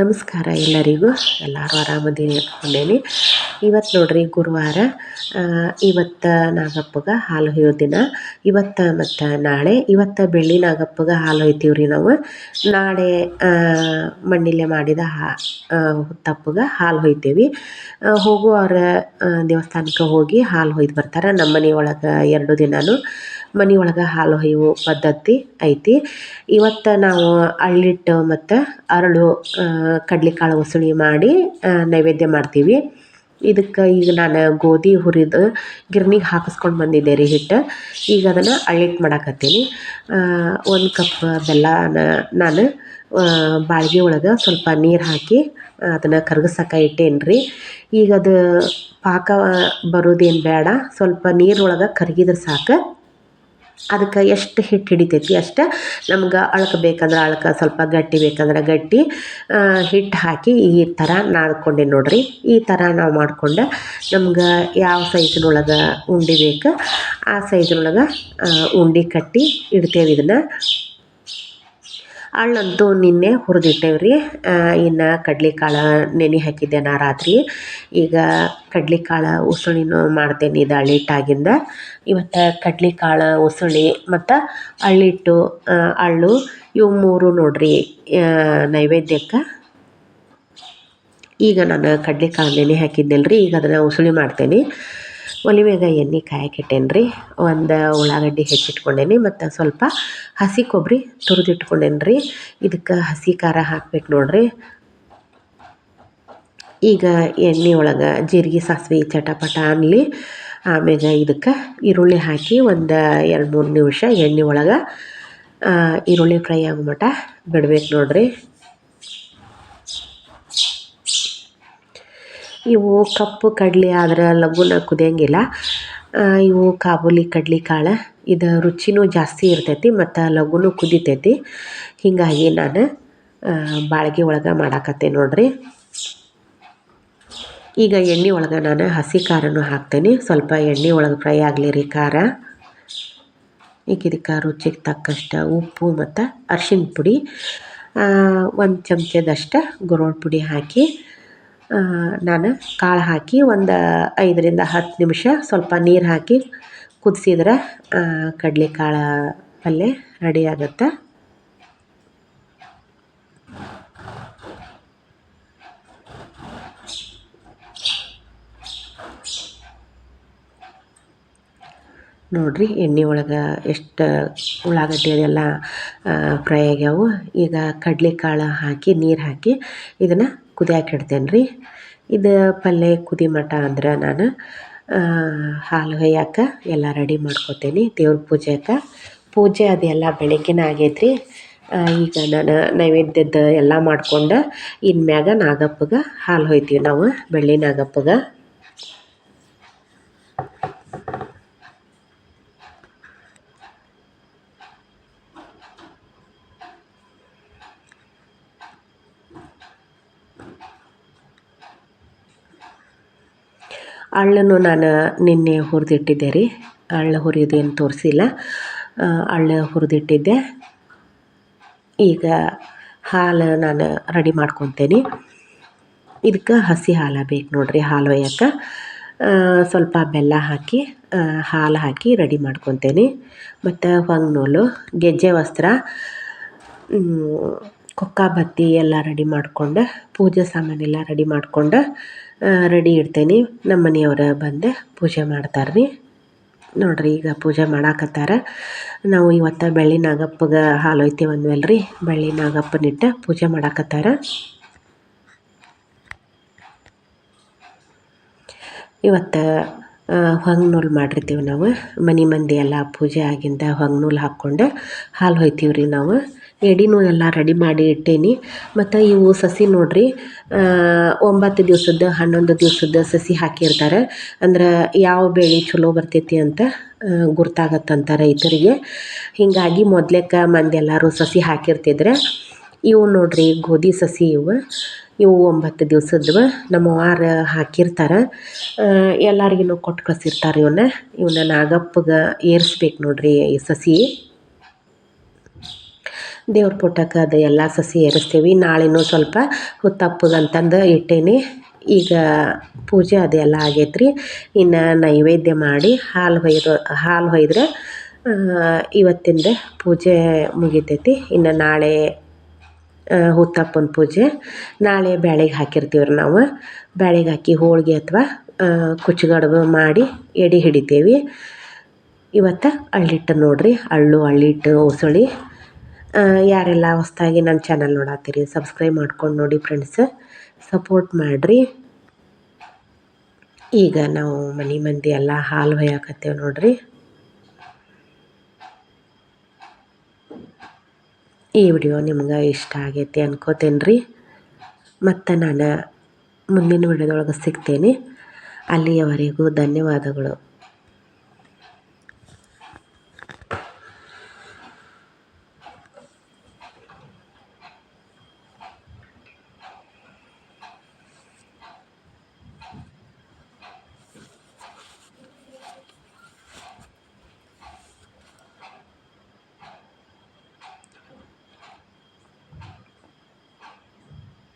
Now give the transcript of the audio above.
ನಮಸ್ಕಾರ ಎಲ್ಲರಿಗೂ. ಎಲ್ಲರೂ ಆರಾಮದೀನಿ ಅಂದ್ಕೊಂಡೇನಿ. ಇವತ್ತು ನೋಡ್ರಿ ಗುರುವಾರ ಇವತ್ತು ನಾಗಪ್ಪಗೆ ಹಾಲು ಹೊಯ್ಯೋ ದಿನ ಇವತ್ತು ಮತ್ತು ನಾಳೆ, ಇವತ್ತು ಬೆಳ್ಳಿ ನಾಗಪ್ಪಗೆ ಹಾಲು ಹೊಯ್ತೀವಿ ರೀ ನಾವು. ನಾಳೆ ಮಣ್ಣಿಲೆ ಮಾಡಿದ ಹಾ ತಪ್ಪಗೆ ಹಾಲು ಹೊಯ್ತೀವಿ. ಹೋಗುವವ್ರ ದೇವಸ್ಥಾನಕ್ಕೆ ಹೋಗಿ ಹಾಲು ಹೊಯ್ದು ಬರ್ತಾರೆ. ನಮ್ಮ ಮನೆ ಒಳಗೆ ಎರಡು ದಿನವೂ ಮನೆ ಒಳಗೆ ಹಾಲು ಹೊಯ್ಯುವ ಪದ್ಧತಿ ಐತಿ. ಇವತ್ತು ನಾವು ಅಳ್ಳಿಟ್ಟು ಮತ್ತು ಅರಳು ಕಡ್ಲೆಕಾಳು ಉಸುಳಿ ಮಾಡಿ ನೈವೇದ್ಯ ಮಾಡ್ತೀವಿ. ಇದಕ್ಕೆ ಈಗ ನಾನು ಗೋಧಿ ಹುರಿದು ಗಿರ್ನಿಗೆ ಹಾಕಿಸ್ಕೊಂಡು ಬಂದಿದ್ದೆ ರೀ ಹಿಟ್ಟು. ಈಗ ಅದನ್ನು ಅಳ್ಳಿಟ್ಟು ಮಾಡಾಕತ್ತೀನಿ. ಒಂದು ಕಪ್ ಬೆಲ್ಲನ ನಾನು ಬಾಳ್ಗೆ ಒಳಗೆ ಸ್ವಲ್ಪ ನೀರು ಹಾಕಿ ಅದನ್ನು ಕರಗಿಸಕ ಇಟ್ಟೇನಿ ರೀ. ಈಗ ಅದು ಪಾಕ ಬರೋದೇನು ಬೇಡ, ಸ್ವಲ್ಪ ನೀರೊಳಗೆ ಕರಗಿದ್ರೆ ಸಾಕು. ಅದಕ್ಕೆ ಎಷ್ಟು ಹಿಟ್ಟು ಹಿಡಿತೈತಿ ಅಷ್ಟು ನಮ್ಗೆ ಅಳ್ಕ ಬೇಕಂದ್ರೆ ಅಳ್ಕ ಸ್ವಲ್ಪ ಗಟ್ಟಿ ಬೇಕಂದ್ರೆ ಗಟ್ಟಿ ಹಿಟ್ಟು ಹಾಕಿ ಈ ಥರ ನಾದ್ಕೊಂಡೆ ನೋಡಿರಿ. ಈ ಥರ ನಾವು ಮಾಡಿಕೊಂಡು ನಮ್ಗೆ ಯಾವ ಸೈಜಿನೊಳಗೆ ಉಂಡೆ ಬೇಕು ಆ ಸೈಜಿನೊಳಗೆ ಉಂಡೆ ಕಟ್ಟಿ ಇಡ್ತೇವೆ ಇದನ್ನು. ಅಳ್ಳಂತೂ ನಿನ್ನೆ ಹುರಿದಿಟ್ಟೇವ್ರಿ ಇನ್ನು ಕಡ್ಲೆಕಾಳು ನೆನೆ ಹಾಕಿದ್ದೆ ನಾ ರಾತ್ರಿ. ಈಗ ಕಡ್ಲೆಕಾಳು ಉಸುಳಿನೂ ಮಾಡ್ತೇನೆ ಇದು ಅಳ್ಳಿಟ್ಟಾಗಿಂದ ಇವತ್ತು ಕಡ್ಲೆಕಾಳು ಉಸುಳಿ ಮತ್ತು ಅಳ್ಳಿಟ್ಟು ಅಳ್ಳು ಇವು ಮೂರು ನೋಡಿರಿ ನೈವೇದ್ಯಕ್ಕೆ. ಈಗ ನಾನು ಕಡ್ಲೆಕಾಳು ನೆನೆ ಹಾಕಿದ್ದೆಲ್ಲ ರೀ ಈಗ ಅದನ್ನು ಉಸುಳಿ ಮಾಡ್ತೇನೆ. ಒಲೆ ಮ್ಯಾಗ ಎಣ್ಣೆ ಕಾಯಕ್ಕೆ ರೀ ಒಂದು ಉಳ್ಳಾಗಡ್ಡಿ ಹೆಚ್ಚಿಟ್ಕೊಂಡೇನಿ, ಮತ್ತು ಸ್ವಲ್ಪ ಹಸಿ ಕೊಬ್ಬರಿ ತುರಿದಿಟ್ಕೊಂಡೇನಿ ರೀ ಇದಕ್ಕೆ ಹಸಿ ಖಾರ ಹಾಕ್ಬೇಕು ನೋಡಿರಿ. ಈಗ ಎಣ್ಣೆ ಒಳಗೆ ಜೀರಿಗೆ, ಸಾಸಿವೆ, ಚಟಪಟ, ಅನ್ನಲಿ, ಆಮ್ಯಾಗ ಇದಕ್ಕೆ ಈರುಳ್ಳಿ ಹಾಕಿ ಒಂದು ಎರಡು ಮೂರು ನಿಮಿಷ ಎಣ್ಣೆ ಒಳಗೆ ಈರುಳ್ಳಿ ಫ್ರೈ ಆಗೋ ಮಟ ಬಿಡ್ಬೇಕು ನೋಡ್ರಿ. ಇವು ಕಪ್ಪು, ಕಡಲೆ ಆದ್ರೆ ಲಘುನ ಕುದಿಯಂಗಿಲ್ಲ. ಇವು ಕಾಬೂಲಿ, ಕಡ್ಲಿ, ಕಾಳು, ಇದು ರುಚಿನೂ ಜಾಸ್ತಿ ಇರ್ತೈತಿ ಮತ್ತು ಲಘುನೂ ಕುದಿತೈತಿ. ಹೀಗಾಗಿ ನಾನು ಬಾಳ್ಗೆ ಒಳಗೆ ಮಾಡಾಕತ್ತೆ ನೋಡಿರಿ. ಈಗ ಎಣ್ಣೆ ಒಳಗೆ ನಾನು ಹಸಿ ಖಾರನೂ ಹಾಕ್ತೇನೆ. ಸ್ವಲ್ಪ ಎಣ್ಣೆ ಒಳಗೆ ಫ್ರೈ ಆಗಲಿ ರೀ ಖಾರ. ಈಗ ಇದಕ್ಕೆ ರುಚಿಗೆ ತಕ್ಕಷ್ಟು ಉಪ್ಪು ಮತ್ತು ಅರ್ಶಿನ ಪುಡಿ ಒಂದು ಚಮಚದಷ್ಟು ಗುರೋಳ್ ಪುಡಿ ಹಾಕಿ ನಾನು ಕಾಳು ಹಾಕಿ ಒಂದು ಐದರಿಂದ ಹತ್ತು ನಿಮಿಷ ಸ್ವಲ್ಪ ನೀರು ಹಾಕಿ ಕುದಿಸಿದ್ರೆ ಕಡಲೆಕಾಳು ಪಲ್ಯ ರೆಡಿ ಆಗುತ್ತೆ. ನೋಡಿರಿ ಎಣ್ಣೆ ಒಳಗೆ ಎಷ್ಟು ಉಳ್ಳಾಗಡ್ಡಿ ಅದೆಲ್ಲ ಫ್ರೈ ಆಗ್ಯಾವು. ಈಗ ಕಡಲೆಕಾಳು ಹಾಕಿ, ನೀರು ಹಾಕಿ ಇದನ್ನು ಕುದಿಯಾಕೆ ಇಡ್ತೇನೆ ರೀ ಇದು ಪಲ್ಯ ಕುದಿ ಮಟ ಅಂದ್ರೆ ನಾನು ಹಾಲು ಹೊಯ್ಯಾಕ ಎಲ್ಲ ರೆಡಿ ಮಾಡ್ಕೋತೇನೆ. ದೇವ್ರ ಪೂಜೆಗೆ ಪೂಜೆ ಅದೆಲ್ಲ ಬೆಳಗ್ಗೆನೇ ಆಗೈತ್ರಿ. ಈಗ ನಾನು ನೈವೇದ್ಯದ ಎಲ್ಲ ಮಾಡ್ಕೊಂಡು ಇನ್ಮ್ಯಾಗ ನಾಗಪ್ಪಗೆ ಹಾಲು ಹೊಯ್ತೀವಿ ನಾವು, ಬೆಳ್ಳಿ ನಾಗಪ್ಪಗೆ. ಅಳ್ಳನ್ನು ನಾನು ನಿನ್ನೆ ಹುರಿದಿಟ್ಟಿದ್ದೆ ರೀ ಅಳ್ಳು ಹುರಿಯೋದೇನು ತೋರಿಸಿಲ್ಲ. ಅಳ್ಳ ಹುರಿದಿಟ್ಟಿದ್ದೆ. ಈಗ ಹಾಲು ನಾನು ರೆಡಿ ಮಾಡ್ಕೊತೇನೆ. ಇದಕ್ಕೆ ಹಸಿ ಹಾಲು ಬೇಕು ನೋಡಿರಿ ಹಾಲು ಒಯ್ಯಕ್ಕೆ ಸ್ವಲ್ಪ ಬೆಲ್ಲ ಹಾಕಿ ಹಾಲು ಹಾಕಿ ರೆಡಿ ಮಾಡ್ಕೊತೇನೆ. ಮತ್ತು ಹೊಂಗ್ನೂಲು, ಗೆಜ್ಜೆ ವಸ್ತ್ರ ಕೊಕ್ಕ ಬತ್ತಿ ಎಲ್ಲ ರೆಡಿ ಮಾಡಿಕೊಂಡು, ಪೂಜೆ ಸಾಮಾನೆಲ್ಲ ರೆಡಿ ಮಾಡ್ಕೊಂಡು ರೆಡಿ ಇಡ್ತೇನೆ. ನಮ್ಮ ಮನೆಯವ್ರು ಬಂದು ಪೂಜೆ ಮಾಡ್ತಾರೆ ರೀ. ನೋಡ್ರಿ ಈಗ ಪೂಜೆ ಮಾಡಾಕತ್ತಾರ. ನಾವು ಇವತ್ತು ಬೆಳ್ಳಿ ನಾಗಪ್ಪಗೆ ಹಾಲು ಒಯ್ತೀವಿ ಅಂದ್ವಲ್ಲ ರೀ. ಬೆಳ್ಳಿ ನಾಗಪ್ಪನಿಟ್ಟು ಪೂಜೆ ಮಾಡಾಕತ್ತಾರ. ಇವತ್ತು ಹೊಂಗ್ನೂಲು ಮಾಡಿರ್ತೀವಿ ನಾವು. ಮನೆ ಮಂದಿ ಎಲ್ಲ ಪೂಜೆ ಆಗಿಂದ ಹೊಂಗ್ನೂಲು ಹಾಕ್ಕೊಂಡು ಹಾಲು ಹೊಯ್ತೀವಿ ರೀ ನಾವು. ಎಡಿನೂ ಎಲ್ಲ ರೆಡಿ ಮಾಡಿ ಇಟ್ಟೇನಿ. ಮತ್ತು ಇವು ಸಸಿ ನೋಡಿರಿ ಒಂಬತ್ತು ದಿವ್ಸದ್ದು ಹನ್ನೊಂದು ದಿವ್ಸದ್ದು ಸಸಿ ಹಾಕಿರ್ತಾರೆ. ಅಂದ್ರೆ ಯಾವ ಬೆಳೆ ಚಲೋ ಬರ್ತೈತಿ ಅಂತ ಗುರ್ತಾಗತ್ತಂತ ರೈತರಿಗೆ. ಹೀಗಾಗಿ ಮೊದ್ಲೇಕ ಮಂದಿ ಎಲ್ಲರೂ ಸಸಿ ಹಾಕಿರ್ತಿದ್ರೆ. ಇವು ನೋಡಿರಿ ಗೋಧಿ ಸಸಿ ಇವು. ಇವು ಒಂಬತ್ತು ದಿವ್ಸದ್ದು ನಮ್ಮ ವಾರ ಹಾಕಿರ್ತಾರೆ ಎಲ್ಲರಿಗೂ ಕೊಟ್ಟು ಕಳಿಸಿರ್ತಾರೆ ಇವನ್ನ ಇವನ್ನ ನಾಗಪ್ಪಗೆ ಏರಿಸ್ಬೇಕು ನೋಡಿರಿ ಈ ಸಸಿ. ದೇವ್ರ ಪುಟ್ಟಕ್ಕೆ ಅದು ಎಲ್ಲ ಸಸಿ ಏರಿಸ್ತೀವಿ. ನಾಳೆನೂ ಸ್ವಲ್ಪ ಹುತ್ತಪ್ಪಗಂತಂದು ಇಟ್ಟೇನಿ. ಈಗ ಪೂಜೆ ಅದೆಲ್ಲ ಆಗೈತೆ ರೀ ಇನ್ನು ನೈವೇದ್ಯ ಮಾಡಿ ಹಾಲು ಹೊಯ್ದು, ಹಾಲು ಹೊಯ್ದ್ರೆ ಇವತ್ತಿಂದ ಪೂಜೆ ಮುಗಿತೈತಿ. ಇನ್ನು ನಾಳೆ ಹುತ್ತಪ್ಪನ ಪೂಜೆ. ನಾಳೆ ಬ್ಯಾಳೆಗೆ ಹಾಕಿರ್ತೀವಿ ರೀ ನಾವು. ಬ್ಯಾಳೆಗೆ ಹಾಕಿ ಹೋಳಿಗೆ ಅಥವಾ ಕುಚ್ಚುಗಡ್ಬು ಮಾಡಿ ಎಡೆ ಹಿಡಿತೇವೆ. ಇವತ್ತು ಅಳ್ಳಿಟ್ಟು ನೋಡಿರಿ. ಅಳ್ಳು ಅಳ್ಳಿಟ್ಟು ಉಸುಳಿ ಯಾರೆಲ್ಲ ಹೊಸ್ದಾಗಿ ನನ್ನ ಚಾನಲ್ ನೋಡತ್ತೀರಿ ಸಬ್ಸ್ಕ್ರೈಬ್ ಮಾಡ್ಕೊಂಡು ನೋಡಿ ಫ್ರೆಂಡ್ಸ್ ಸಪೋರ್ಟ್ ಮಾಡಿರಿ. ಈಗ ನಾವು ಮನೆ ಮಂದಿ ಎಲ್ಲ ಹಾಲು ಹೊಯ್ಯಾಕತ್ತೇವೆ ನೋಡಿರಿ. ಈ ವಿಡಿಯೋ ನಿಮ್ಗೆ ಇಷ್ಟ ಆಗೈತಿ ಅನ್ಕೋತೇನೆ ರೀ ಮತ್ತು ನಾನು ಮುಂದಿನ ವಿಡಿಯೋದೊಳಗೆ ಸಿಗ್ತೇನೆ. ಅಲ್ಲಿಯವರೆಗೂ ಧನ್ಯವಾದಗಳು.